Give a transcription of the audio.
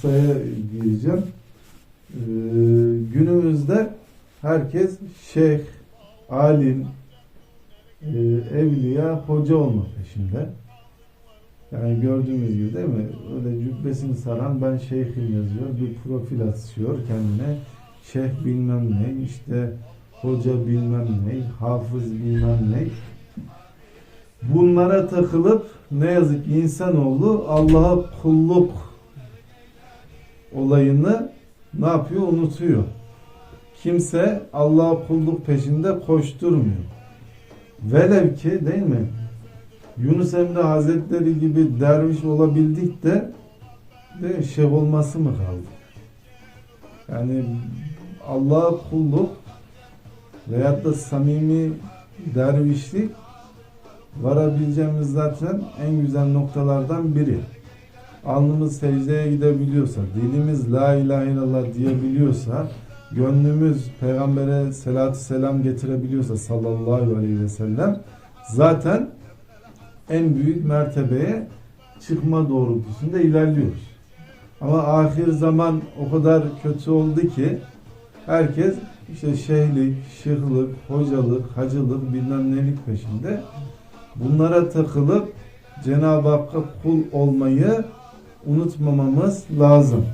kıssaya gireceğim. Ee, günümüzde herkes şeyh, alim, e, evliya, hoca olma peşinde. Yani gördüğümüz gibi değil mi? Öyle cübbesini saran ben şeyhim yazıyor. Bir profil atıyor kendine. Şeyh bilmem ne, işte hoca bilmem ne, hafız bilmem ne. Bunlara takılıp ne yazık ki insanoğlu Allah'a kulluk olayını ne yapıyor? Unutuyor. Kimse Allah'a kulluk peşinde koşturmuyor. Velev ki değil mi? Yunus Emre Hazretleri gibi derviş olabildik de de şeyh olması mı kaldı? Yani Allah'a kulluk veyahut da samimi dervişlik varabileceğimiz zaten en güzel noktalardan biri. Alnımız secdeye gidebiliyorsa, dilimiz la ilahe illallah diyebiliyorsa, gönlümüz peygambere selatü selam getirebiliyorsa sallallahu aleyhi ve sellem zaten en büyük mertebeye çıkma doğrultusunda ilerliyoruz. Ama ahir zaman o kadar kötü oldu ki herkes işte şeyhlik, şıhlık, hocalık, hacılık bilmem nelik peşinde. Bunlara takılıp Cenab-ı Hakk'a kul olmayı unutmamamız lazım.